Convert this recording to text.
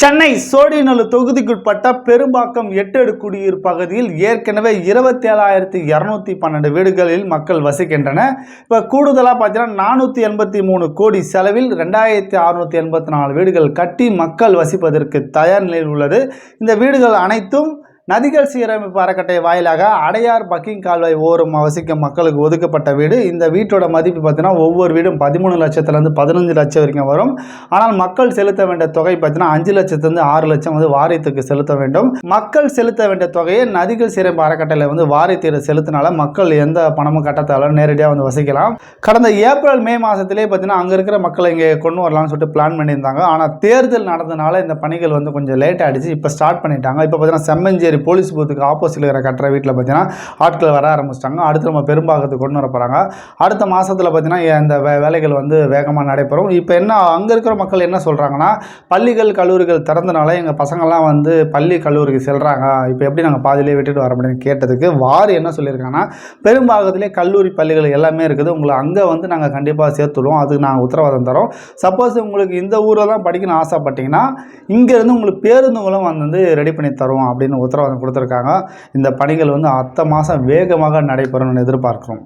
சென்னை சோழிநல்லூர் தொகுதிக்குட்பட்ட பெரும்பாக்கம் எட்டடு குடியூர் பகுதியில் ஏற்கனவே இருபத்தி ஏழாயிரத்தி இரநூத்தி பன்னெண்டு வீடுகளில் மக்கள் வசிக்கின்றன இப்போ கூடுதலாக பார்த்தீங்கன்னா நானூற்றி எண்பத்தி மூணு கோடி செலவில் ரெண்டாயிரத்தி அறுநூற்றி எண்பத்தி நாலு வீடுகள் கட்டி மக்கள் வசிப்பதற்கு தயார் நிலையில் உள்ளது. இந்த வீடுகள் அனைத்தும் நதிகள் சீரமைப்பு அறக்கட்டை வாயிலாக அடையார் பக்கிங் கால்வாய் ஓரம் வசிக்கும் மக்களுக்கு ஒதுக்கப்பட்ட வீடு. இந்த வீட்டோட மதிப்பு பார்த்தீங்கன்னா ஒவ்வொரு வீடும் பதிமூணு லட்சத்துலேருந்து பதினஞ்சு லட்சம் வரைக்கும் வரும். ஆனால் மக்கள் செலுத்த வேண்டிய தொகை பார்த்தீங்கன்னா அஞ்சு லட்சத்துலேருந்து ஆறு லட்சம் வந்து வாரியத்துக்கு செலுத்த வேண்டும். மக்கள் செலுத்த வேண்டிய தொகையை நதிகள் சீரமைப்பு அறக்கட்டளை வந்து வாரியத்தில் செலுத்தினால மக்கள் எந்த பணமும் கட்டத்தாலும் நேரடியாக வந்து வசிக்கலாம். கடந்த ஏப்ரல் மே மாதத்திலே பார்த்தீங்கன்னா அங்கே இருக்கிற மக்களை இங்கே கொண்டு வரலாம்னு சொல்லிட்டு பிளான் பண்ணியிருந்தாங்க. ஆனால் தேர்தல் நடந்தனால இந்த பணிகள் வந்து கொஞ்சம் லேட் ஆகிடுச்சு இப்போ ஸ்டார்ட் பண்ணிட்டாங்க. இப்போ பார்த்தீங்கன்னா செம்மஞ்சேரி போலீஸ் பூத்துக்கு ஆப்போசிட்டில் இருக்கிற கட்டுற வீட்டில் பார்த்தீங்கன்னா ஆட்கள் வர ஆரம்பிச்சிட்டாங்க. அடுத்து நம்ம பெரும்பாகத்துக்கு கொண்டு வர போகிறாங்க அடுத்த மாதத்தில் பார்த்தீங்கன்னா இந்த வே வேலைகள் வந்து வேகமாக நடைபெறும். இப்போ என்ன அங்கே இருக்கிற மக்கள் என்ன சொல்கிறாங்கன்னா பள்ளிகள் கல்லூரிகள் திறந்தனால எங்கள் பசங்கள்லாம் வந்து பள்ளி கல்லூரிக்கு செல்கிறாங்க இப்போ எப்படி நாங்கள் பாதியிலே விட்டுட்டு வர முடியும்னு கேட்டதுக்கு வார் என்ன சொல்லியிருக்காங்கன்னா பெரும்பாகத்திலே கல்லூரி பள்ளிகள் எல்லாமே இருக்குது. உங்களை அங்கே வந்து நாங்கள் கண்டிப்பாக சேர்த்துடுவோம். அதுக்கு நாங்கள் உத்தரவாதம் தரோம். சப்போஸ் உங்களுக்கு இந்த ஊரில் தான் படிக்கணும்னு ஆசைப்பட்டீங்கன்னா இங்கேருந்து உங்களுக்கு பேருந்துகளும் வந்து ரெடி பண்ணி தருவோம் அப்படின்னு உத்தரவாதம் கொடுத்துருக்காங்க. இந்த பணிகள் வந்து அடுத்த மாதம் வேகமாக நடைபெறும்னு எதிர்பார்க்கிறோம்.